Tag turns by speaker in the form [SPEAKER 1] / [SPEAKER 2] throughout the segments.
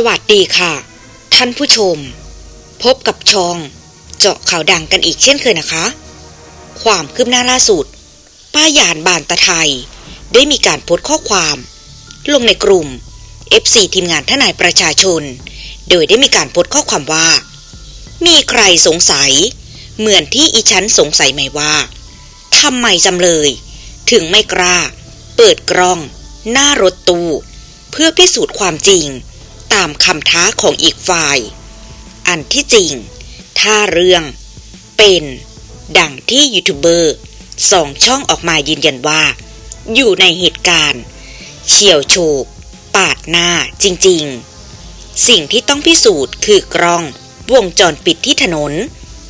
[SPEAKER 1] สวัสดีค่ะ ท่านผู้ชม พบกับชอง เจาะข่าวดังกันอีกเช่นเคยนะคะ ความคืบหน้าล่าสุด ป้ายานบานตะไทย ได้มีการโพสต์ข้อความ ลงในกลุ่ม FC ทีมงานทนายประชาชน โดยได้มีการโพสต์ข้อความว่า มีใครสงสัย เหมือนที่อีฉันสงสัยไหมว่าทำไมจำเลย ถึงไม่กล้า เปิดกล้อง หน้ารถตู้ เพื่อพิสูจน์ความจริง ตามคำท้าของอีกฝ่าย อันที่จริง ถ้าเรื่อง เป็น ดังที่ยูทูบเบอร์สองช่องออกมายืนยันว่า อยู่ในเหตุการณ์เฉียวโฉกปาดหน้าจริงๆ สิ่งที่ต้องพิสูจน์คือกล้องวงจรปิดที่ถนน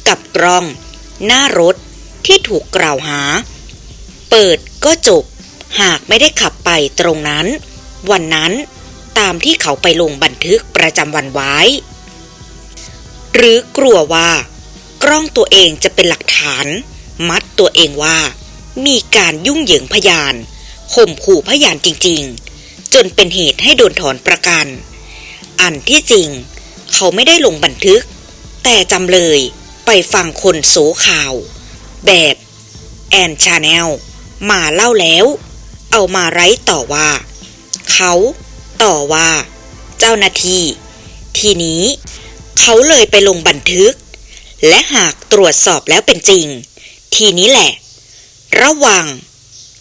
[SPEAKER 1] กับกล้อง หน้ารถที่ถูกกล่าวหา เปิดก็จบ หากไม่ได้ขับไปตรงนั้น วันนั้น ตามที่เขาไปลงบันทึกประจำวันไว้ หรือกลัวว่า กล้องตัวเองจะเป็นหลักฐาน มัดตัวเองว่า มีการยุ่งเหยิงพยานข่มขู่พยานจริง ๆ จนเป็นเหตุให้โดนถอนประกัน อันที่จริง เขาไม่ได้ลงบันทึก แต่จำเลยไปฟังคนโสข่าว แบบแอนชาแนลมาเล่าแล้ว เอามาไร้ต่อว่า เขา ต่อว่า เจ้าหน้าที่ ทีนี้เขาเลยไปลงบันทึก และหากตรวจสอบแล้วเป็นจริง ทีนี้แหละ ระวัง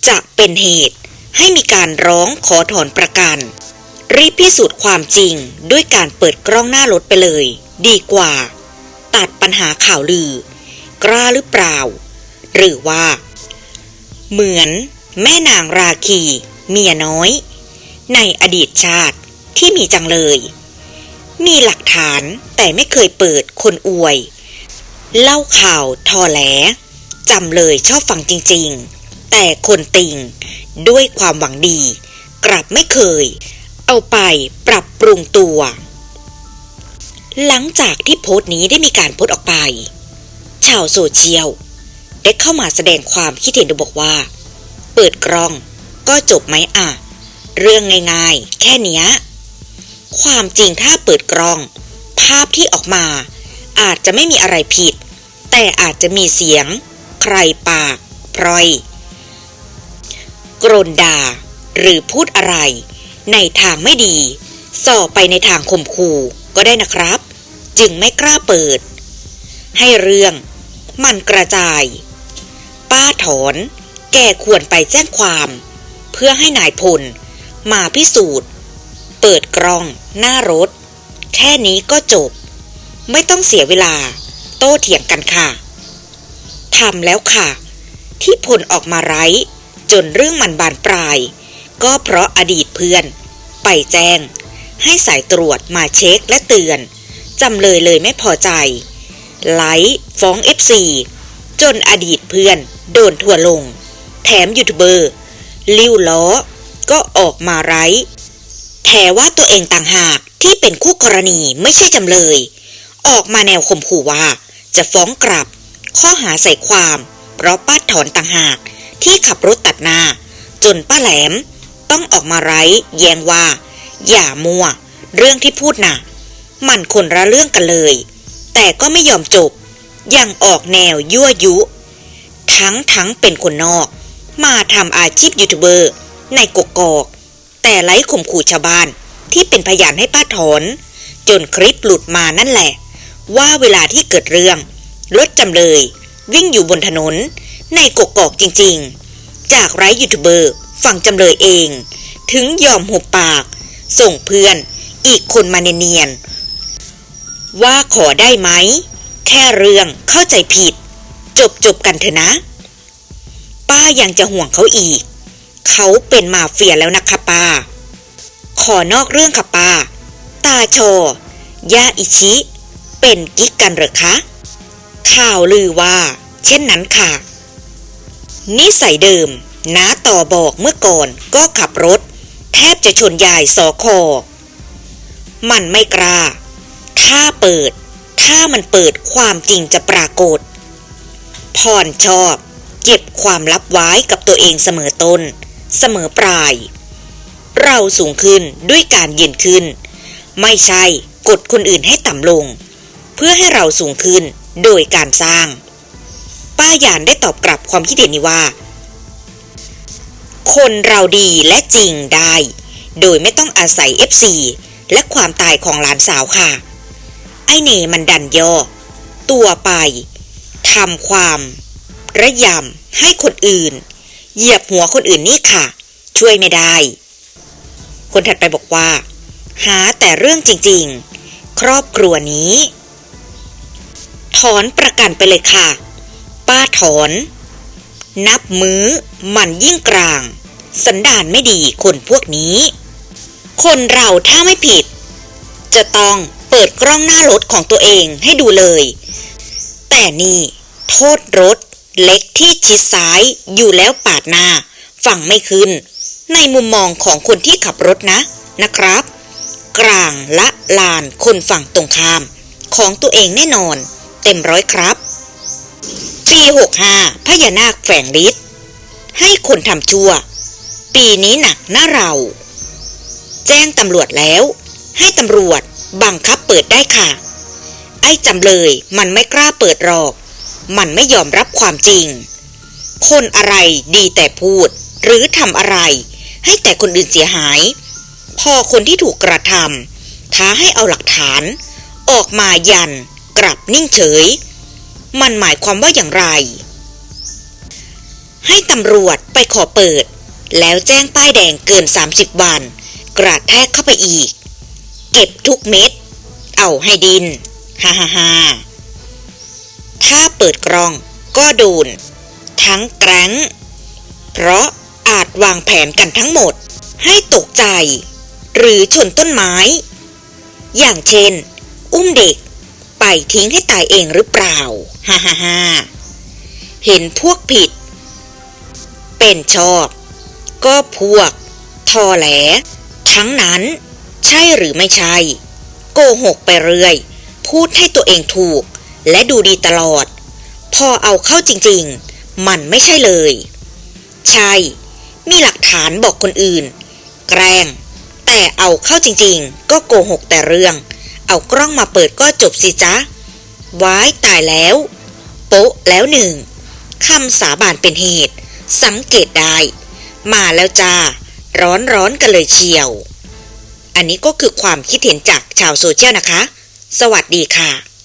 [SPEAKER 1] จะเป็นเหตุให้มีการร้องขอถอนประกัน รีบพิสูจน์ความจริงด้วยการเปิดกล้องหน้ารถไปเลย ดีกว่า ตัดปัญหาข่าวลือ กล้าหรือเปล่า หรือว่า เหมือนแม่นางราคี เมียน้อย ในอดีตชาติที่มีจังเลย มีหลักฐานแต่ไม่เคยเปิดคนอวย เล่าข่าวทอแหลจำเลยชอบฟังจริงๆ แต่คนติงด้วยความหวังดี กลับไม่เคย เอาไปปรับปรุงตัว หลังจากที่โพสต์นี้ได้มีการโพสต์ออกไป ชาวโซเชียลได้เข้ามาแสดงความคิดเห็นดยบอกว่า เปิดกล้องก็จบไหมอะ เรื่องง่ายๆ แค่เนี้ย ความจริงถ้าเปิดกล้อง ภาพที่ออกมา อาจจะไม่มีอะไรผิด แต่อาจจะมีเสียง ใครปากพรอยกรนด่า หรือพูดอะไร ในทางไม่ดี ส่อไปในทางข่มขู่ก็ได้นะครับ จึงไม่กล้าเปิด ให้เรื่อง มันกระจาย ป้าถอน แกควรไปแจ้งความ เพื่อให้นายพล มาพิสูจน์ เปิดกล้อง หน้ารถ แค่นี้ก็จบ ไม่ต้องเสียเวลา โต้เถียงกันค่ะทำแล้วค่ะ ที่พลออกมาไร้จนเรื่องมันบานปลาย ก็เพราะอดีตเพื่อน ไปแจ้ง ให้สายตรวจมาเช็คและเตือนจำเลยเลยไม่พอใจไลฟ์ฟ้องเอฟซีจนอดีตเพื่อน โดนทัวลง แถมยูทูบเบอร์ ลิ้วล้อ ก็ออกมาไร้แถว่าตัวเองต่างหากที่เป็นคู่กรณีไม่ใช่จำเลย ออกมาแนวข่มขู่ว่า จะฟ้องกลับ ข้อหาใส่ความ เพราะป้าถอนต่างหากที่ขับรถตัดหน้า จนป้าแหลม ต้องออกมาไร้แย้งว่า อย่ามัว เรื่องที่พูดน่ะ มันคนละเรื่องกันเลย แต่ก็ไม่ยอมจบ ยังออกแนวยั่วยุ ทั้งทั้งเป็นคนนอก มาทำอาชีพยูทูบเบอร์ ในกกอก แต่ไร้ข่มขู่ชาวบ้านที่เป็นพยานให้ป้าถอน จนคลิปหลุดมานั่นแหละ ว่าเวลาที่เกิดเรื่อง รถจำเลย วิ่งอยู่บนถนน ในกกอกจริงๆ จากไร้ยูทูบเบอร์ฝั่งจำเลยเอง ถึงยอมหุบปาก ส่งเพื่อนอีกคนมาเนียนๆว่าขอได้ไหม แค่เรื่องเข้าใจผิด จบจบกันเถอะนะ ป้ายังจะห่วงเขาอีก เขาเป็นมาเฟียแล้วนะคะป้า ขอนอกเรื่องค่ะป้า ตาโชย่าอิชิ เป็นกิ๊กกันหรอคะ ข่าวลือว่า เช่นนั้นค่ะ นิสัยเดิมน้าต่อบอกเมื่อก่อนก็ขับรถ แทบจะชนยายสอคอ มันไม่กล้า ถ้าเปิด ถ้ามันเปิดความจริงจะปรากฏพรชอบ เก็บความลับไว้กับตัวเองเสมอต้น เสมอปลาย เราสูงขึ้นด้วยการยืนขึ้น ไม่ใช่กดคนอื่นให้ต่ำลง เพื่อให้เราสูงขึ้นโดยการสร้าง ป้าหยานได้ตอบกลับความคิดเห็นนี้ว่า คนเราดีและจริงได้ โดยไม่ต้องอาศัย FC และความตายของหลานสาวค่ะ ไอเนมันดันย่อ ตัวไปทำความ ระยำให้คนอื่น เหยียบหัวคนอื่นนี่ค่ะ ช่วยไม่ได้ คนถัดไปบอกว่า หาแต่เรื่องจริงๆ ครอบครัวนี้ ถอนประกันไปเลยค่ะ ป้าถอน นับมื้อมันยิ่งกลาง สันดานไม่ดีคนพวกนี้ คนเราถ้าไม่ผิด จะต้องเปิดกล้องหน้ารถของตัวเองให้ดูเลย แต่นี่ โทษรถ เล็กที่ชิดซ้ายอยู่แล้วปาดหน้า ฝั่งไม่ขึ้น ในมุมมองของคนที่ขับรถนะนะครับ กลางละลานคนฝั่งตรงข้าม ของตัวเองแน่นอน เต็มร้อยครับปี65 พญานาคแฝงฤทธิ์ให้คนทำชั่ว ปีนี้หนักหน้าเรา แจ้งตำรวจแล้ว ให้ตำรวจบังคับเปิดได้ค่ะ ไอ้จำเลยมันไม่กล้าเปิดหรอก มันไม่ยอมรับความจริง คนอะไรดีแต่พูด หรือทำอะไร ให้แต่คนอื่นเสียหาย พอคนที่ถูกกระทำท้าให้เอาหลักฐาน ออกมายัน กลับนิ่งเฉย มันหมายความว่าอย่างไร ให้ตำรวจไปขอเปิด แล้วแจ้งป้ายแดงเกิน 30 วัน กระแทกเข้าไปอีก เก็บทุกเม็ด เอาให้ดิน ฮ่าฮ่าฮ่า ถ้าเปิดกล้องก็โดน ทั้งแกร้งเพราะอาจวางแผนกันทั้งหมด ให้ตกใจ หรือชนต้นไม้ อย่างเช่น อุ้มเด็ก ไปทิ้งให้ตายเองหรือเปล่าฮ่าฮ่าฮ่าเห็นพวกผิด เป็นชอบ ก็พวก ทอแหล ทั้งนั้น ใช่หรือไม่ใช่ โกหกไปเรื่อย พูดให้ตัวเองถูก และดูดีตลอด พอเอาเข้าจริงๆ มันไม่ใช่เลย ใช่ มีหลักฐานบอกคนอื่น แกล้ง แต่เอาเข้าจริงๆ ก็โกหกแต่เรื่อง เอากล้องมาเปิดก็จบสิจ๊ะว้ายตายแล้ว โป๊ะแล้วหนึ่งคำสาบานเป็นเหตุ สังเกตได้ มาแล้วจ้า ร้อนร้อนกันเลยเชียว อันนี้ก็คือความคิดเห็นจากชาวโซเชียลนะคะ สวัสดีค่ะ